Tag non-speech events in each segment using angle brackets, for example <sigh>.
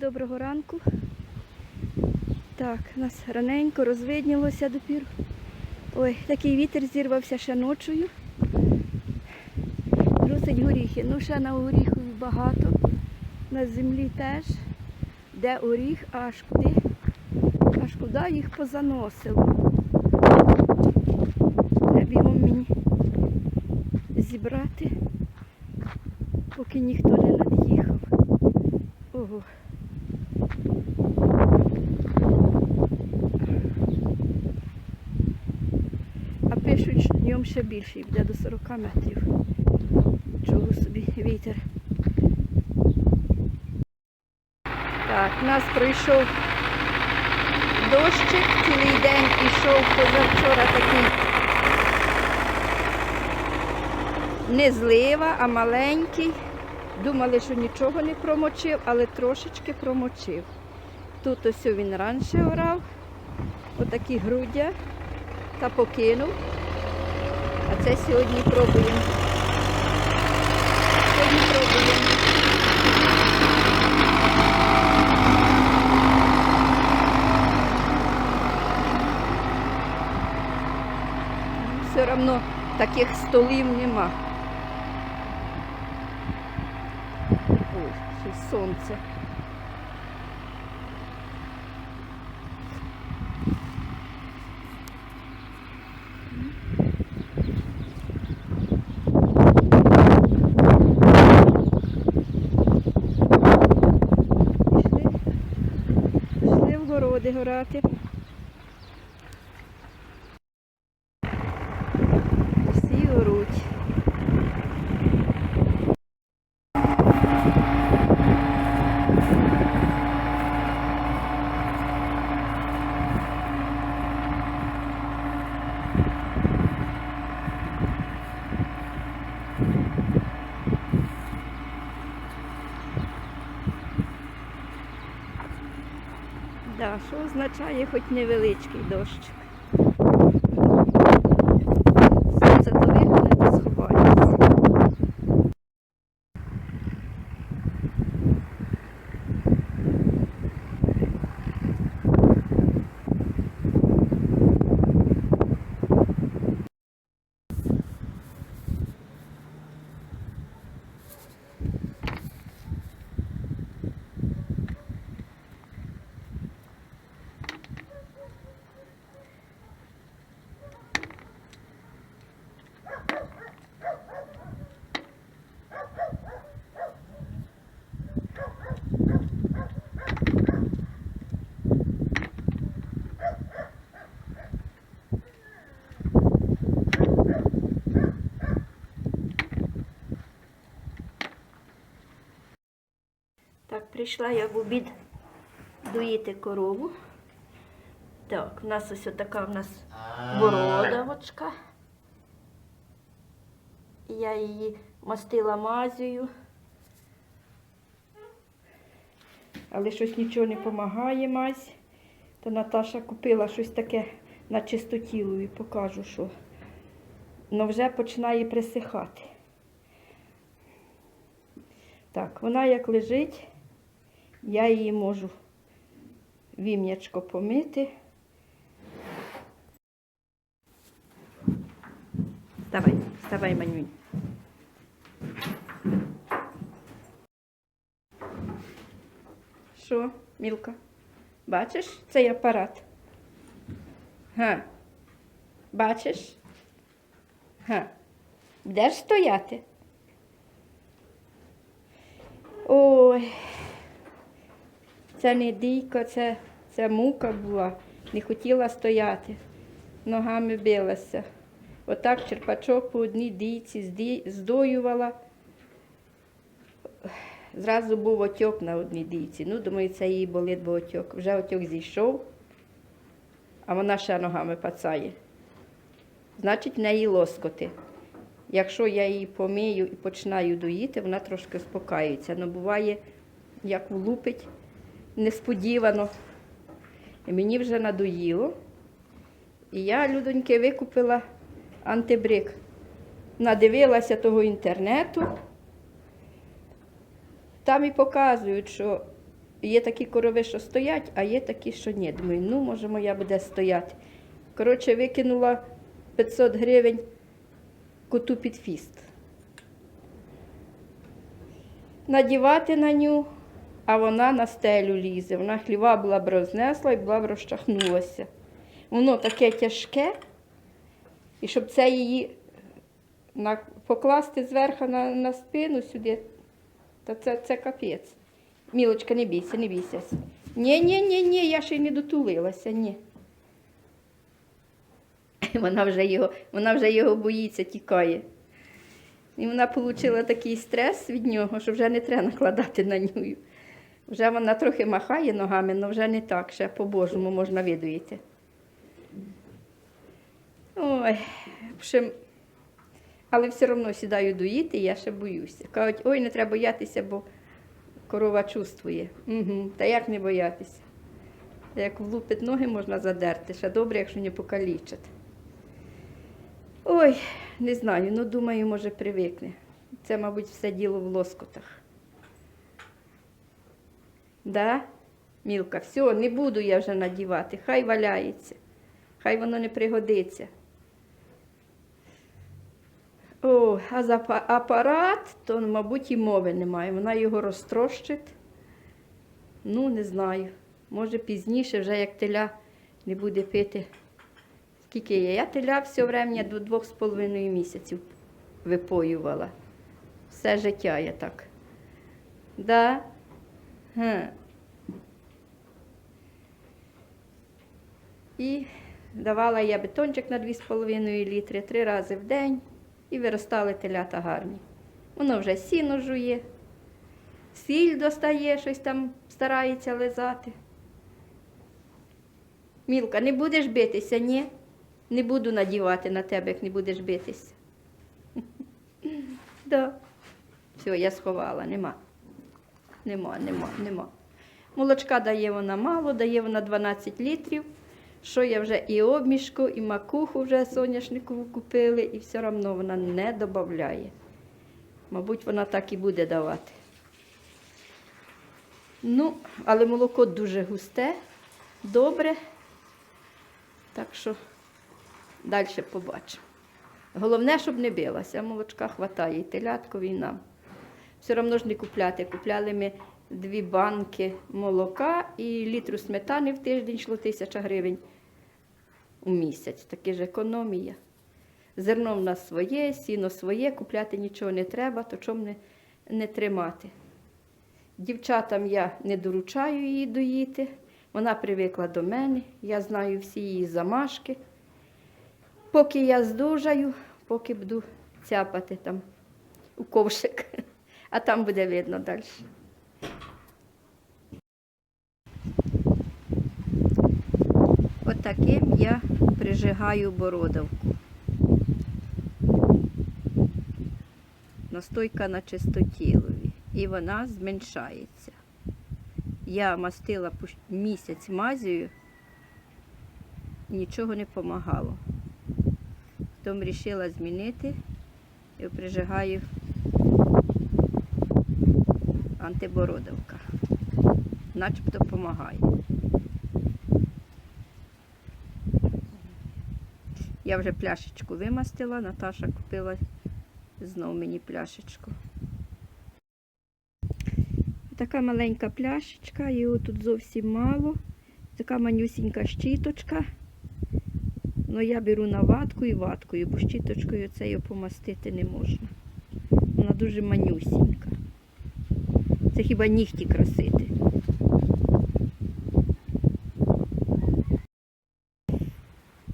Доброго ранку. Так, у нас раненько розвиднілося допір. Ой, такий вітер зірвався ще ночою. Трусить горіхи. Ну, ще на горіхові багато. На землі теж. Де оріх, аж куди? Аж куди їх позаносило. Треба його мені зібрати, поки ніхто не над'їхав. Ого. А пишуть, що днем ще більше, буде до 40 метрів. Чого собі вітер. Так, у нас пройшов дощик, цілий день ішов позавчора такий не злива, а маленький. Думали, що нічого не промочив, але трошечки промочив. Тут ось він раніше орав, отакі грудя та покинув. А це сьогодні пробуємо. Сьогодні пробуємо. Все одно таких столів нема. Ой, сонце. Городи горати. Всі оруть. Да, що означає хоч невеличкий дощик. Сонце то вигляне, то сховається. Так, прийшла я в обід доїти корову. Так, у нас ось така в нас бородавочка. Я її мастила мазею. Але щось нічого не допомагає мазь. То Наташа купила щось таке на чистотілові, покажу, що. Ну вже починає присихати. Так, вона як лежить, я її можу вім'ячко помити. Вставай, вставай, манюнь. Що, Мілка? Бачиш цей апарат? Га? Бачиш? Га? Будеш стояти? Ой, це не дійко, це, це мука була. Не хотіла стояти. Ногами билася. Отак черпачок по одній дійці здоювала. Зразу був отьок на одній дійці. Ну, думаю, це їй болить, бо отьок. Вже отьок зійшов, а вона ще ногами пацає. Значить, в неї лоскоти. Якщо я її помию і починаю доїти, вона трошки успокаюється. Ну, буває, як влупить несподівано. І мені вже надоїло. І я, людоньки, викупила антибрик. Надивилася того інтернету. Там і показують, що Є такі корови, що стоять, а є такі, що ні. Думаю, ну, може, моя буде стояти. Коротше, викинула 500 гривень коту під фіст. Надівати на ню, а вона на стелю лізе. Вона хліва була б рознесла і була б розчахнулася. Воно таке тяжке, і щоб це її на, покласти зверху на, на спину сюди, то це, це капець. Мілочка, не бійся, не бійся. Ні, ні, ні, ні, я ще й не дотулилася, ні. <coughs> Вона вже його, вона вже його боїться, тікає. І вона отримала такий стрес від нього, що вже не треба накладати на нього. Вже вона трохи махає ногами, але вже не так, ще по-божому можна видуїти. Ой, в общем, але все одно сідаю доїти, я ще боюся. Кажуть, ой, не треба боятися, бо корова чувствує. Угу. Та як не боятися? Як влупить ноги можна задерти, ще добре, якщо не покалічать. Ой, не знаю, ну думаю, може привикне. Це, мабуть, все діло в лоскотах. Да? Мілка, все, не буду я вже надівати, хай валяється, хай воно не пригодиться. О, а за апарат, то, мабуть, і мови немає. Вона його розтрощить. Ну, не знаю. Може пізніше, вже як теля не буде пити. Скільки є? Я теля все врем'я до двох з половиною місяців випоювала. Все життя я так. Да? І давала я бетончик на 2,5 літри три рази в день і виростали телята гарні. Воно вже сіно жує, сіль достає, щось там старається лизати. Мілка, не будеш битися, ні? Не буду надівати на тебе, як не будеш битися. <laughs> Все, я сховала, нема. Нема, нема, нема. Молочка дає вона мало, дає вона 12 літрів. Що я вже і обмішку, і макуху вже соняшникову купили, і все одно вона не додає. Мабуть, вона так і буде давати. Ну, але молоко дуже густе, добре. Так що далі побачимо. Головне, щоб не билася, молочка хватає і теляткові, і нам. Все одно ж не купляти. Купляли ми дві банки молока і літру сметани в тиждень йшло тисяча гривень у місяць. Таке ж економія. Зерно в нас своє, сіно своє, купляти нічого не треба, то чому не, не тримати. Дівчатам я не доручаю її доїти. Вона привикла до мене, я знаю всі її замашки. Поки я здужаю, поки буду цяпати там у ковшик, а там буде видно далі. Отаким я прижигаю бородавку. Настойка на чистотілові. І вона зменшається. Я мастила місяць мазію, нічого не допомагало. Потім вирішила змінити і прижигаю антибородавка. Начебто допомагає. Я вже пляшечку вимастила, Наташа купила знов мені пляшечку. Така маленька пляшечка, його тут зовсім мало. Така манюсінька щіточка. Ну, я беру на ватку і ваткою, бо щіточкою цією помастити не можна. Вона дуже манюсінька. Це хіба нігті красити.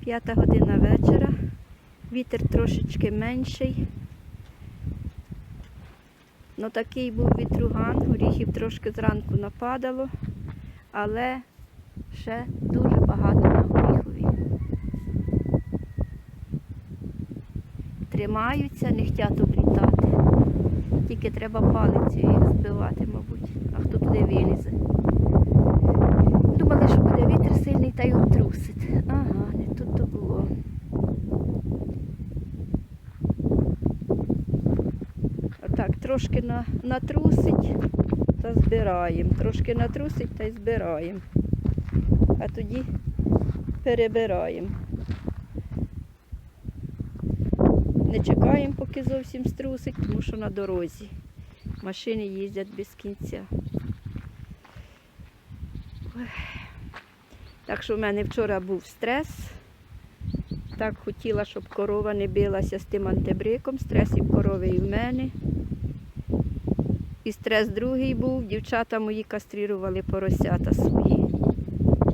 П'ята година вечора. Вітер трошечки менший. Ну такий був вітруган, горіхів трошки зранку нападало, але ще дуже багато на горіхові. Тримаються, не облітати. Тільки треба палицею їх збивати, мабуть, а хто туди вилізе. Думали, що буде вітер сильний та й обтрусить. Ага, не тут то було. Отак, трошки на, натрусить та збираємо. Трошки натрусить та й збираємо. А тоді перебираємо. Не чекаємо, поки зовсім струсить, тому що на дорозі. Машини їздять без кінця. Так що в мене вчора був стрес. Так хотіла, щоб корова не билася з тим антибриком. Стрес і в корови, і в мене. І стрес другий був. Дівчата мої кастрирували поросята свої.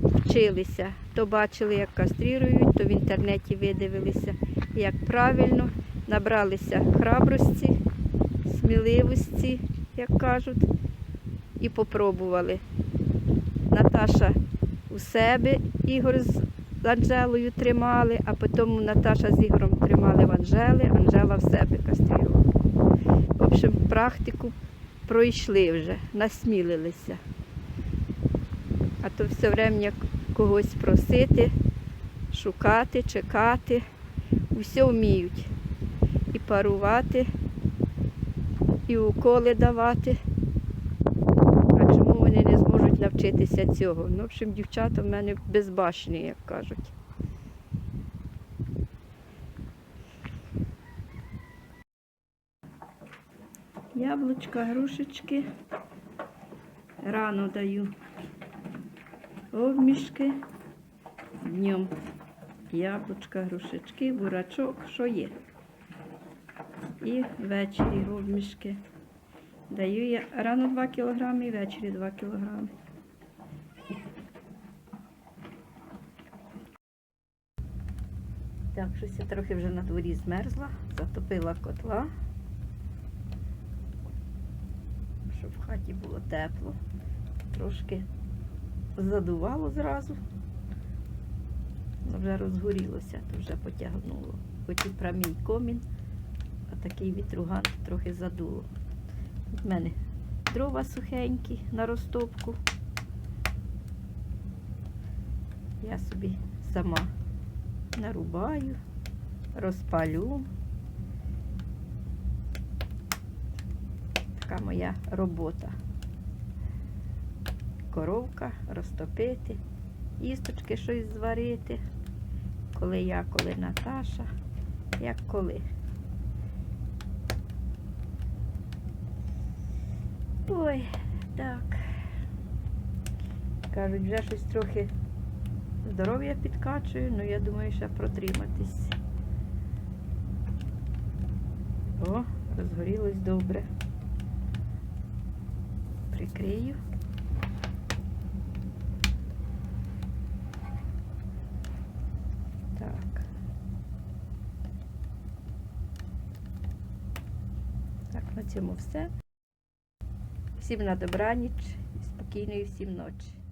Вчилися. То бачили, як кастрирують, то в інтернеті видивилися, як правильно. Набралися храбрості, сміливості, як кажуть, і попробували. Наташа у себе Ігор з Анжелою тримали, а потім Наташа з Ігорем тримали в Анжели, Анжела в себе кастрювала. В общем, практику пройшли вже, насмілилися. А то все время когось просити, шукати, чекати. Усе вміють. Парувати, і уколи давати. А чому вони не зможуть навчитися цього? Ну, в общем, дівчата в мене безбашні, як кажуть. Яблучка, грушечки. Рано даю обмішки. Днем яблучка, грушечки, бурачок, що є. І ввечері обмішки. Даю я рано 2 кг і ввечері 2 кг. Так, щось я трохи вже на дворі змерзла, затопила котла, щоб в хаті було тепло. Трошки задувало зразу. Вже розгорілося, то вже потягнуло. Хоч і прамій комін, а такий вітруган трохи задуло. У мене дрова сухенькі на розтопку. Я собі сама нарубаю, розпалю. Така моя робота. Коровка розтопити, їсточки щось зварити. Коли я, коли Наташа, як коли. Ой, так. Кажуть, вже щось трохи здоров'я підкачую, але я думаю, ще протриматись. О, розгорілось добре. Прикрию. Так. Так, на цьому все. Всім на добраніч і спокійної всім ночі.